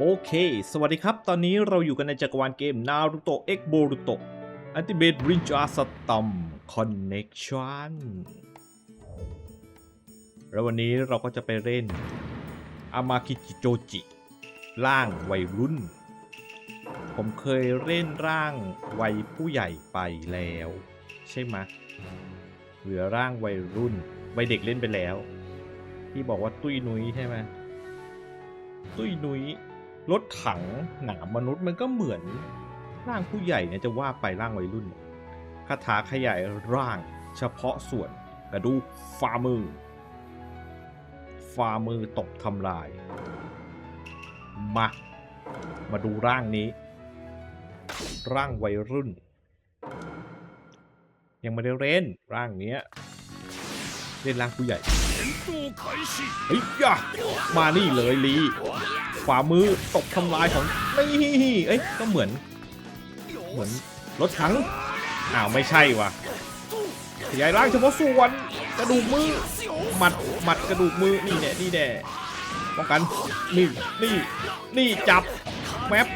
โอเค สวัสดีครับ ตอนนี้เราอยู่กันในจักรวาลเกม Naruto X Boruto Ultimate Ninja Storm Connection แล้ววันนี้เราก็จะไปเล่นอามาคิจิโจจิ ร่างวัยรุ่น ผมเคยเล่นร่างวัยผู้ใหญ่ไปแล้ว ใช่ไหมเหลือร่างวัยรุ่นวัยเด็กเล่นไปแล้ว ที่บอกว่าตุ้ยนุ้ยใช่ไหมตุ้ยนุ้ย รถถังหนามมนุษย์มันก็เหมือนร่างผู้ใหญ่เนี่ยจะว่าไปร่างวัยรุ่นเนี่ยคาถาขยายร่างเฉพาะส่วนกระดูกฝ่ามือฝ่ามือตบทำลาย มา มาดูร่างนี้ ร่างวัยรุ่น ยังไม่ได้เล่นร่างเนี้ยเล่นร่างผู้ใหญ่ เฮ้ยยะมานี่เลยลีขวามือตบทำลายของนี่เอ้ยก็เหมือน เหมือนรถถังอ้าวไม่ใช่วะขยายร่างเฉพาะส่วนกระดูกมือหมัดหมัดกระดูกมือนี่แน่นี่แน่ป้องกันนี่นี่นี่จับแมป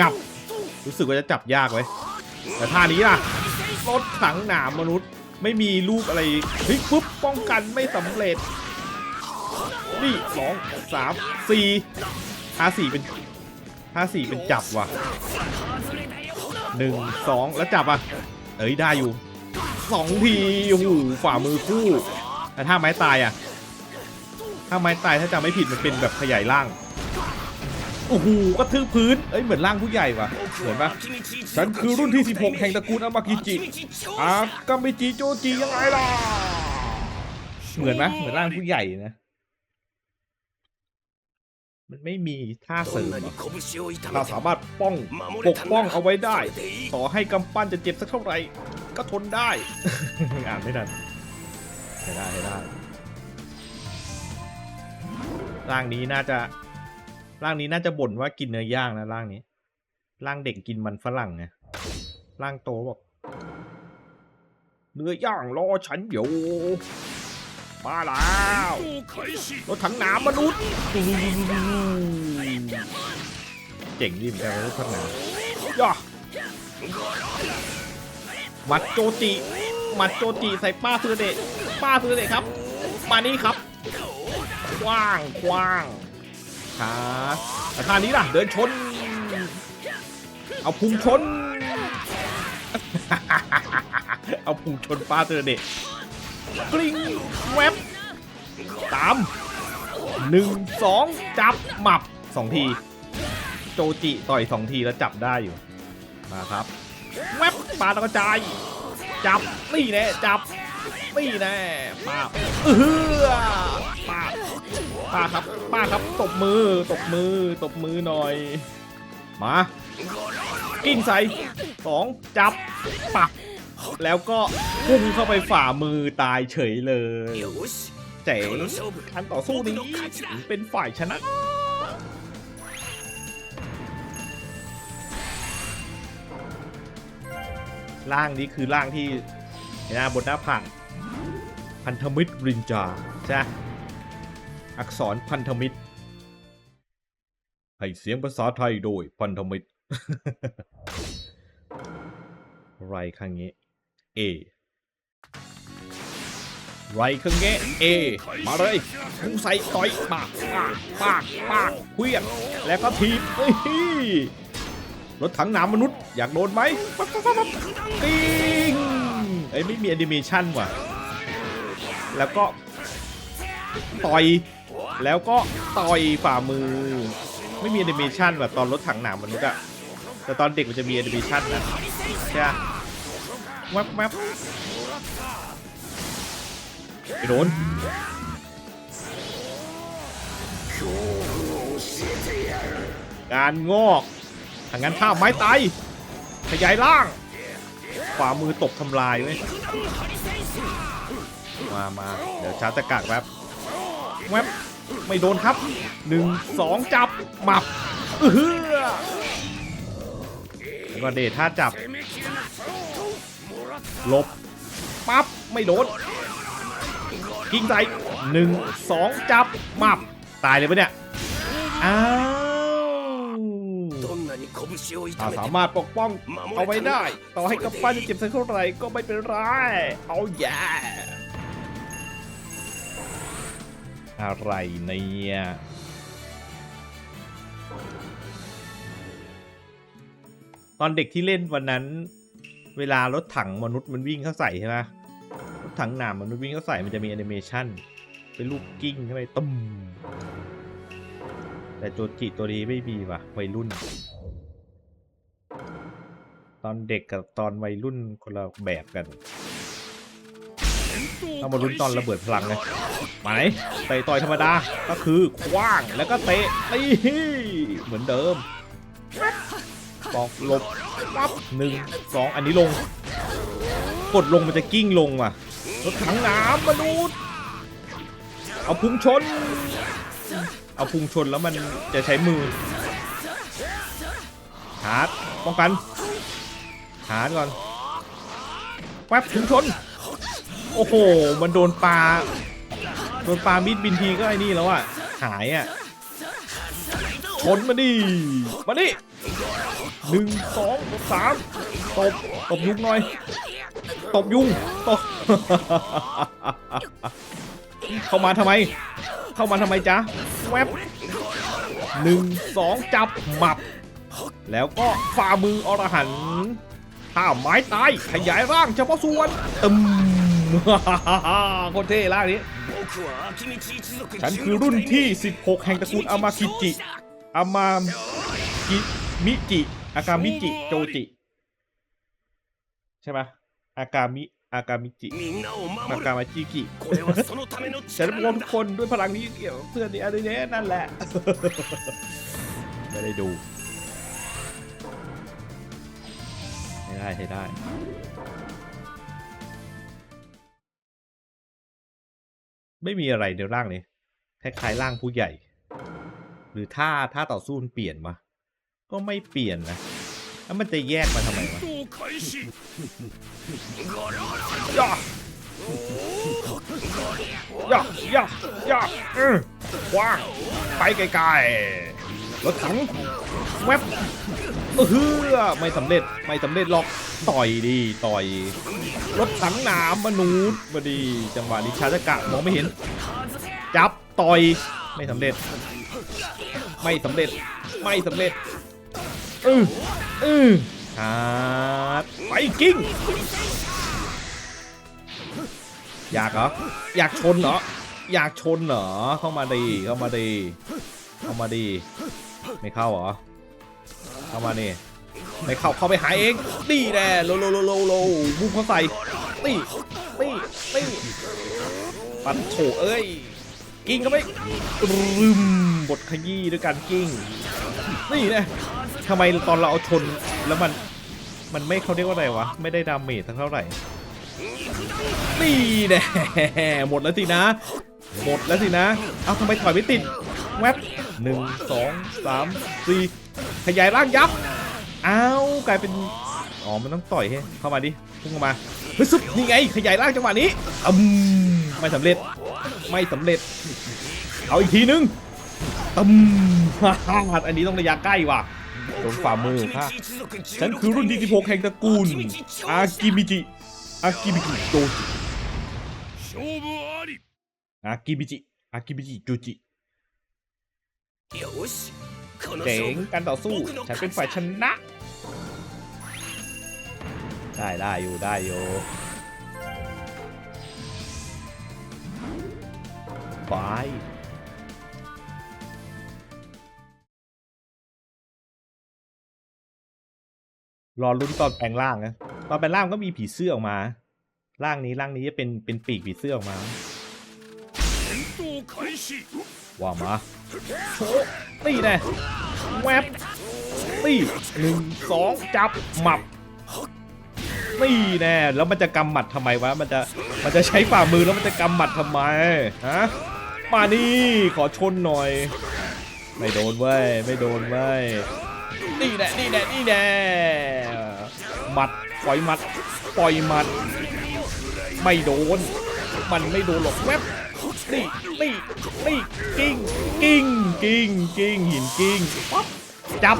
งับ รู้สึกว่าจะจับยากไว้ยแต่ท่านี้ล่ะรถถังหนามมนุษย์ ไม่มีลูกอะไรเฮ้ยปุ๊บป้องกันไม่สำเร็จ นี่สองสามสี่ห้าสี่เป็นห้าสี่เป็นจับว่ะหนึ่งสองแล้วจับอะ เอ้ยได้อยู่สองทีโอ้โหฝ่ามือคู่แต่ถ้าไม้ตายอะ ถ้าไม้ตายถ้าจำไม่ผิดมันเป็นแบบขยายร่าง โอ้โหกระทืบพื้นเอ้ยเหมือนร่างผู้ใหญ่ว่ะเหมือนปะฉันคือรุ่นที่ 16 แห่งตระกูลอามากิจิอากามิจิโจจิยังไงล่ะเหมือนไหมเหมือนร่างผู้ใหญ่นะมันไม่มีท่าเสริมเหรอเราสามารถป้องปกป้องเอาไว้ได้ ต่อให้กำปั้นจะเจ็บสักเท่าไหร่ ก็ทนได้ อ่านไม่ทันให้ได้ให้ได้ร่างนี้น่าจะ ร่างนี้น่าจะบ่นว่ากินเนื้อย่างนะร่างนี้ ร่างเด็กกินมันฝรั่งไงร่างโตบอกเนื้อย่างรอฉันอยู่มาแล้วรถถังนามมนุษย์เจ๋งดิมแต่รถถังนามย่ามัดโจจิมัดโจจิใส่ป้าเสือเดะป้าเสือเดะครับ มานี่ครับกว้างกว้าง ขาแต่ท่านี้ล่ะ เดินชน เอาพุงชน เอาพุงชนป้าเธอเด็กกลิ้งแวบตามหนึ่งสองจับหมับสองที โจจิต่อยสองทีแล้วจับได้อยู่ มาครับ แวบปาตะกระจายจับนี่แน่จับนี่แน่ปาเออปา ป้าครับป้าครับตบมือตบมือตบมือหน่อย มากิ้งใส่สองจับปักแล้วก็พุ่งเข้าไปฝ่ามือตายเฉยเลยเจ๋งการต่อสู้นี้เป็นฝ่ายชนะร่างนี้คือร่างที่เห็นหน้าบนหน้าผากพันธมิตรรินจาใช่ไหม อักษรพันธมิตร ให้เสียงภาษาไทยโดยพันธมิตร ไรคังเงะ A ไรคังเงะ A มาเลยพุงใส่ต่อยปากปากปากปากเคลี้ยงแล้วก็ทีบเฮ้ยรถถังหนามมนุษย์ อยากโดนไหมปั๊บปั๊บปั๊บปั๊บปิ้งเอ้ยไม่มีแอนิเมชันว่ะ แล้วก็ ต่อย แล้วก็ต่อยฝ่ามือ ไม่มีแอนิเมชันแบบตอนรถถังหนามมนุษย์อะแต่ตอนเด็กมันจะมีแอนิเมชันนะใช่แวบแวบไปโดนการงอกถ้างั้นท่าไม้ตายขยายร่างฝ่ามือตกทำลายไว้ยมามาเดี๋ยวชาร์จตะกากแวบแวบ ไม่โดนครับหนึ่งสองจับหมับเออก็เดทท่าจับลบปั๊บไม่โดนกิ้งใส่หนึ่งสองจับหมับตายเลยปะเนี่ยอ้าวสามารถปกป้องเอาไว้ได้ ต่อให้กับปั้นจะเจ็บสักเท่าไหร่ก็ไม่เป็นไรเอาแย่ อะไรเนี่ยตอนเด็กที่เล่นวันนั้น เวลารถถังมนุษย์มันวิ่งเข้าใส่ใช่ไหมรถถังหนามมนุษย์วิ่งเข้าใส่มันจะมีแอนิเมชันเป็นลูกกิ้งเข้าไปตุ้มแต่โจจิตัวนี้ไม่มีว่ะวัยรุ่น ตอนเด็กกับตอนวัยรุ่นคนละแบบกัน ต้องมาลุ้นตอนระเบิดพลังเลยมาไหนเตะต่อยธรรมดาก็คือคว้างแล้วก็เตะตีเหมือนเดิมบอกลบปั๊บหนึ่งสองอันนี้ลง กดลงมันจะกิ้งลงว่ะรถถังน้ำมนุษย์เอาพุงชน เอาพุงชนแล้วมันจะใช้มือฮาร์ดป้องกันฮาร์ดก่อนแป๊บพุงชน โอ้โห มันโดนปลา โดนปลามิดบินทีก็ไอ้นี่แล้วอะ หายอะ ชนมาดิ มาดิหนึ่งสองสามตบ ตบยุงหน่อย ตบยุง ตบ เข้ามาทำไม เข้ามาทำไมจ๊ะ แวบหนึ่งสองจับหมับ แล้วก็ฝ่ามืออรหันต์ถ้าไม้ตาย ขยายร่างเฉพาะส่วนตึม โคตรเท่ร่างนี้ ฉันคือรุ่นที่ 16 แห่งตระกูลอามาคิจิ อามากิมิจิ อากามิจิ โจจิ ใช่ไหมอากามิ อากามิจิ อากามาจิกิฉันรวมทุกคนด้วยพลังนี้เกี่ยวเพื่อนในอะไรเนี้ยนั่นแหละ ไม่ได้ดู ให้ได้ให้ได้ ไม่มีอะไรในร่างนี้คล้ายๆร่างผู้ใหญ่ หรือท่าท่าต่อสู้มันเปลี่ยนมา ก็ไม่เปลี่ยนนะ แล้วมันจะแยกมาทำไมวะย่าย่าย่าย่าอือว้างไปไกลๆ รถถังแวบเออไม่สำเร็จไม่สำเร็จหรอกต่อยดีต่อยรถถังหนามมนุษย์มาดี จังหวะนี้ชาจกะมองไม่เห็น จับต่อยไม่สำเร็จ ไม่สำเร็จไม่สำเร็จอืออือฮาร์ดไปกิ้งอยากเหรออยากชนเหรออยากชนเหรอเข้ามาดีเข้ามาดีเข้ามาดี ไม่เข้าเหรอ เข้ามานี่ไม่เข้าเข้าไปหาเองนี่แน่โลโลโลโลโลบุ้มเขาใส่นี่นี่นี่ปันโถเอ้ย กิ้งเข้าไปรึมบทขยี้ด้วยการกิ้งนี่แน่ทำไมตอนเราเอาชนแล้วมันมันไม่เขาเรียกว่าอะไรวะ ไม่ได้ดาเมจทั้งเท่าไหร่นี่แน่หมดแล้วสินะ หมดแล้วสินะ เอาทำไมถอยไม่ติด แวบหนึ่งสองสามสี่ขยายร่างยับอ้าวกลายเป็นอ๋อมันต้องต่อยให้เข้ามาดิพุ่งเข้ามาเฮ้ยซุปนี่ไงขยายร่างจังหวะนี้อืมไม่สำเร็จไม่สำเร็จ เอาอีกทีนึงตึมฮ่าอันนี้ต้องระยะใกล้ว่ะโดนฝ่ามือค่ะฉันคือรุ่นที่16แห่งตระกูลอากิมิจิอากิมิจิโจจิอากิมิจิอากิมิจิโจจิ เจ๋งการต่อสู้ฉันเป็นฝ่ายชนะ ได้ได้อยู่ได้อยู่บายรอลุ้นตอนแปลงร่างนะตอนแปลงร่างก็มีผีเสื้อออกมา ร่างนี้ร่างนี้จะเป็นเป็นปีกผีเสื้อออกมา ว่ามาโชตีแน่แวบตีหนึ่งสองจับหมับตีแน่แล้วมันจะกำหมัดทำไมวะมันจะมันจะใช้ฝ่ามือแล้วมันจะกำหมัดทำไมฮะมานี่ขอชนหน่อย ไม่โดนเว้ยไม่โดนเว้ยนี่แน่นี่แน่นี่แน่หมัดปล่อยหมัดปล่อยหมัด ไม่โดน มันไม่โดนหรอกแวบ นี่นี่นี่กิ้งกิ้งกิ้งกิ้งหินกิ้งปั๊บจับ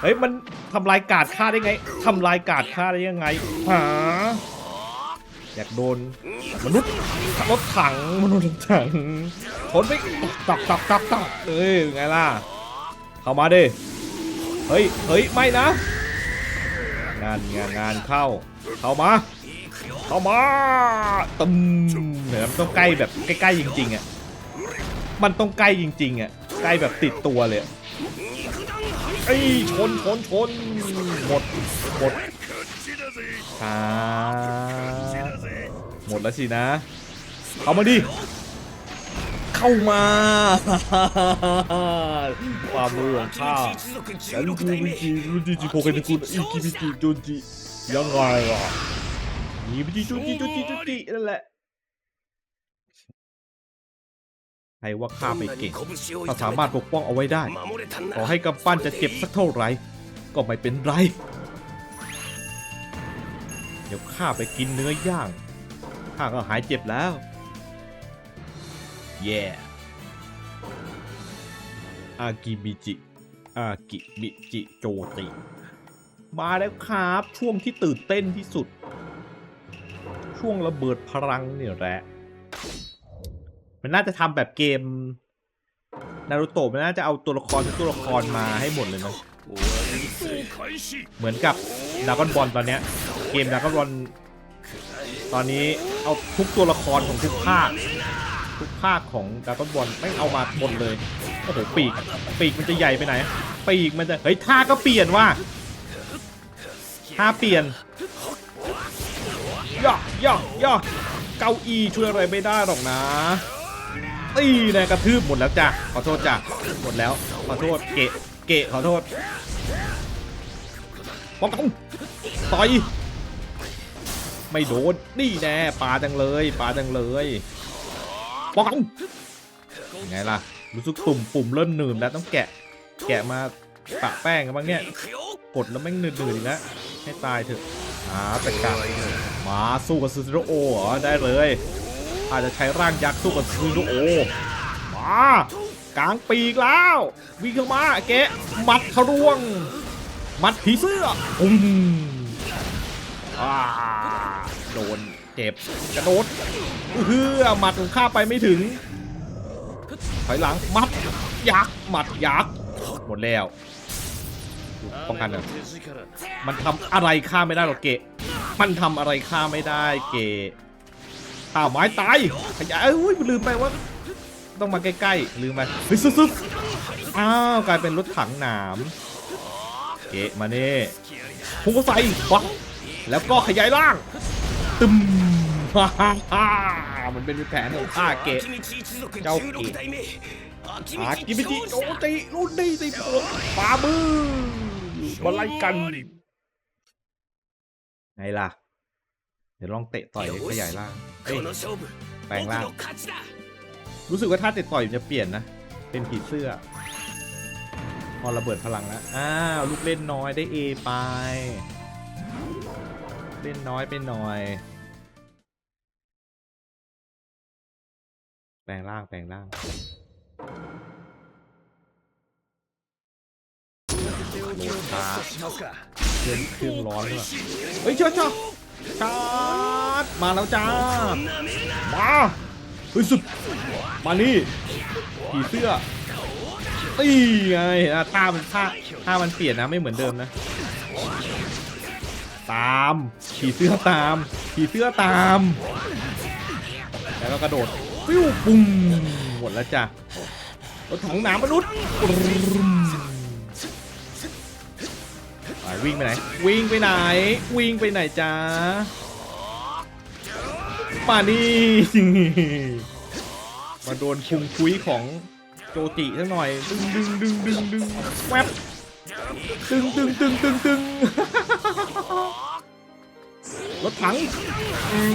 เฮ้ยมันทำลายกาดฆ่าได้ไงทำลายกาดฆ่าได้ยังไงหาอยากโดนมนุษย์รถถังมนุษย์ถังทนไปตับตับตับตับเอ้ยไงล่ะเข้ามาดิเฮ้ยเฮ้ยไม่นะ งานงานงานเข้า เข้ามา เข้ามาตึม มันต้องใกล้แบบใกล้ๆจริงๆอะมันต้องใกล้จริงๆอะใกล้แบบติดตัวเลยอะไอ้ยชนชนชนหมดหมดช้าหมดแล้วสินะ เอามาดิ เข้ามา ความมือของข้าฉันกูมิจิรุจิจิโคเกนกุนอิกิมิจิจุนจิยังไงล่ะนี่มิจิจุนจิจุนจิจุนจินั่นแหละ ใครว่าข้าไม่เก่งถ้าสามารถปกป้องเอาไว้ได้ ขอให้กำปั้นจะเจ็บสักเท่าไหร่ก็ไม่เป็นไร เดี๋ยวข้าไปกินเนื้อย่างข้าก็หายเจ็บแล้วเย่อากิบิจิ อากิบิจิโจติ มาแล้วครับช่วงที่ตื่นเต้นที่สุด ช่วงระเบิดพลังเนี่ยแหละ มันน่าจะทำแบบเกมนารูโตะมันน่าจะเอาตัวละครทุกตัวละครมาให้หมดเลยนะเหมือนกับดากอนบอลตอนเนี้ยเกมดากอนบอลตอนนี้เอาทุกตัวละครของทุกภาคทุกภาคของดากอนบอลไม่เอามาหมดเลยโอ้โหปีกปีกมันจะใหญ่ไปไหน ปีกมันจะเฮ้ยท่าก็เปลี่ยนว่ะท่าเปลี่ยนย่อย่อย่อเก้าอี้ช่วยอะไรไม่ได้หรอกนะ ตีแนะกระทืบหมดแล้วจ้ะขอโทษจ้ะหมดแล้วขอโทษเกะเกะขอโทษป้องกันต่อยไม่โดนนี่แน่ปาจังเลยปาจังเลยป้องกันไงล่ะรู้สึกตุ่มปุ่มเริ่มหนืดแล้วต้องแกะ แกะมาปะแป้งกันบ้างเนี่ยกดแล้วแม่งหนืดๆอีกแล้วให้ตายเถอะอ่าแต่กะมาสู้กับซูซิโรโอเหรอได้เลย อาจจะใช้ร่างยักษ์สู้กับซูซิโรโอมากลางปีกแล้ว วิ่งเข้ามาเกะมัดทะลวง มัดผีเสื้ออุ้มอ่าโดนเจ็บกระโดดเฮือมัดของข้าไปไม่ถึงถอยหลังมัดยักษ์มัดยักษ์หมดแล้วป้องกันเลยมันทำอะไรข้าไม่ได้หรอกเกะ มันทำอะไรข้าไม่ได้เกะ ข้าไม้ตายขยายเอ้ยลืมไปว่า ต้องมาใกล้ๆลืมไปเฮ้ยซึ๊บอ้าวกลายเป็นรถถังหนามเกะมาเน่พุ่งเข้าใส่ปักแล้วก็ขยายร่าง ตึมฮ่าฮ่าฮ่ามันเป็นแผนของข้าเกะเจ้าเกะอากิมิจิโจติรุ่นนี้สิปวดฝ่ามือมาไล่กันไงล่ะ ดี๋ยวลองเตะต่อยให้ขยายร่างเอ้ยแปลงร่างรู้สึกว่าถ้าเตะต่อยมันจะเปลี่ยนนะ เป็นผีเสื้อ พอระเบิดพลังแล้ว อ้าว ลูกเล่นน้อยได้เอไป เล่นน้อยไปหน่อย แปลงร่าง แปลงร่างโลชาเครื่องเครื่องร้อนด้วยเฮ้ยชาชา ชาร์จมาแล้วจ้า มาเฮ้ยสุด มานี่ผีเสื้อตีไงอะท่ามันท่าท่ามันเปลี่ยนนะไม่เหมือนเดิมนะ ตามผีเสื้อตามผีเสื้อตาม แล้วก็กระโดดปิ้วปุ้งหมดแล้วจ้ะรถถังหนามมนุษย์ปรึมไป วิ่งไปไหน วิ่งไปไหน วิ่งไปไหนจ้ามานี่มาโดนพุงคุยของโจจิสักหน่อย ดึงดึงดึงดึงดึงแวบดึงดึงดึงดึงดึงรถถังอืม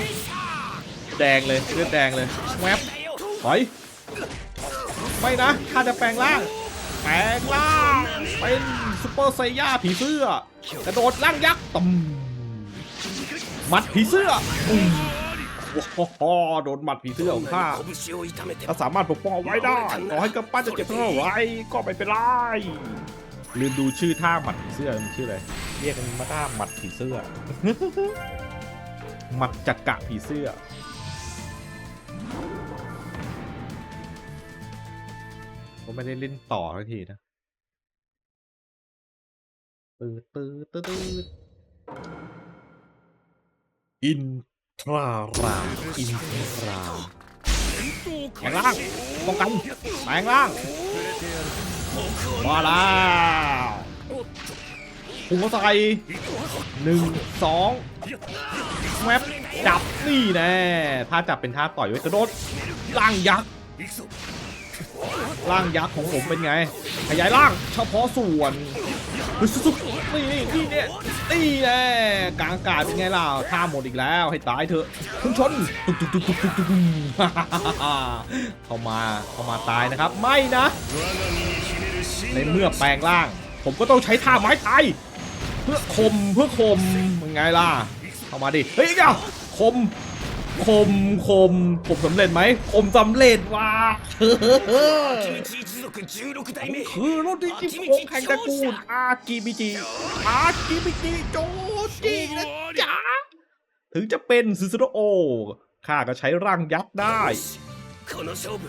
แดงเลยเลือดแดงเลยแวบถอยไม่นะข้าจะแปลงร่าง แปลงร่าง เป็นซุปเปอร์ไซย่าผีเสื้อ กระโดดร่างยักษ์ตำหมัดผีเสื้ออมโอ้โหโดนหมัดผีเสื้อของข้าถ้าสามารถปกป้องเอาไว้ได้ต่อให้กำปั้นจะเจ็บเท่าไหรก็ไม่เป็นไรลืมดูชื่อท่าหมัดผีเสื้อมันชื่ออะไรเรียกกันมาท่าหมัดผีเสื้อหมัดจักกะผีเสื้อก็ไม่ได้เล่นต่อทันทีนะ ตืดตืดตืดตืดอินทรารามอินทรามแปลงร่างป้องกันแปลงร่างมาแล้วพุ่งเข้าใส่หนึ่งสองแวบจับนี่แน่ถ้าจับเป็นท่าต่อยไว้กระโดดร่างยักษ์ร่างยักษ์ของผมเป็นไง ขยายร่างเฉพาะส่วน เฮ้ยสุดๆนี่นี่นี่เนี่ยนี่แน่กลางอากาศเป็นไงล่ะท่าหมดอีกแล้วให้ตายเถอะพุ่งชนตุ๊กตุ๊กตุ๊กตุ๊กตุ๊กตุ๊กเข้ามาเข้ามาตายนะครับไม่นะ ในเมื่อแปลงร่าง ผมก็ต้องใช้ท่าไม้ตายเพื่อคมเพื่อคมยังไงล่ะเข้ามาดิเฮ้ยเจ้าคม คมคมผมสำเร็จไหมคมสำเร็จว่ะคือรุ่นที่ยี่สิบหกแห่งตระกูลอากิบิจิอากิบิจิโจจินะจ๊ะถึงจะเป็นซูซูโรโอข้าก็ใช้ร่างยักษ์ได้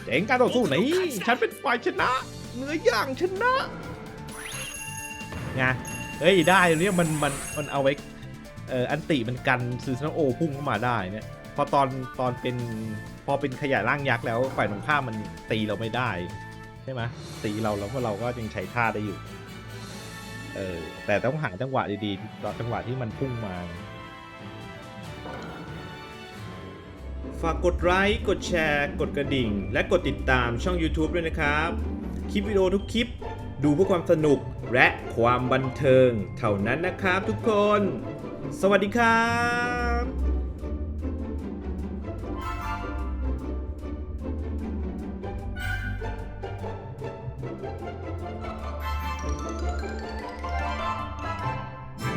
เจ๋งการต่อสู้นี้ฉันเป็นฝ่ายชนะ เนื้อย่างชนะไงเฮ้ยได้เนี่ยมันมันมันเอาไว้เอ่ออันติมันกันซูซานโอพุ่งเข้ามาได้เนี่ยพ อตอนตอนเป็นพอเป็นขยายร่างยักษ์แล้วฝ่ายตรงข้ามมันตีเราไม่ได้ ใช่ไหมตีเราแล้วก็เราก็ยังใช้ท่าได้อยู่ เออแต่ต้องหาจังหวะดีๆตอนจังหวะที่มันพุ่งมา ฝากกดไลค์กดแชร์ กดกระดิ่ง และกดติดตามช่อง YouTube ด้วยนะครับ คลิปวิดีโอทุกคลิป ดูเพื่อความสนุกและความบันเทิง เท่านั้นนะครับทุกคน สวัสดีครับ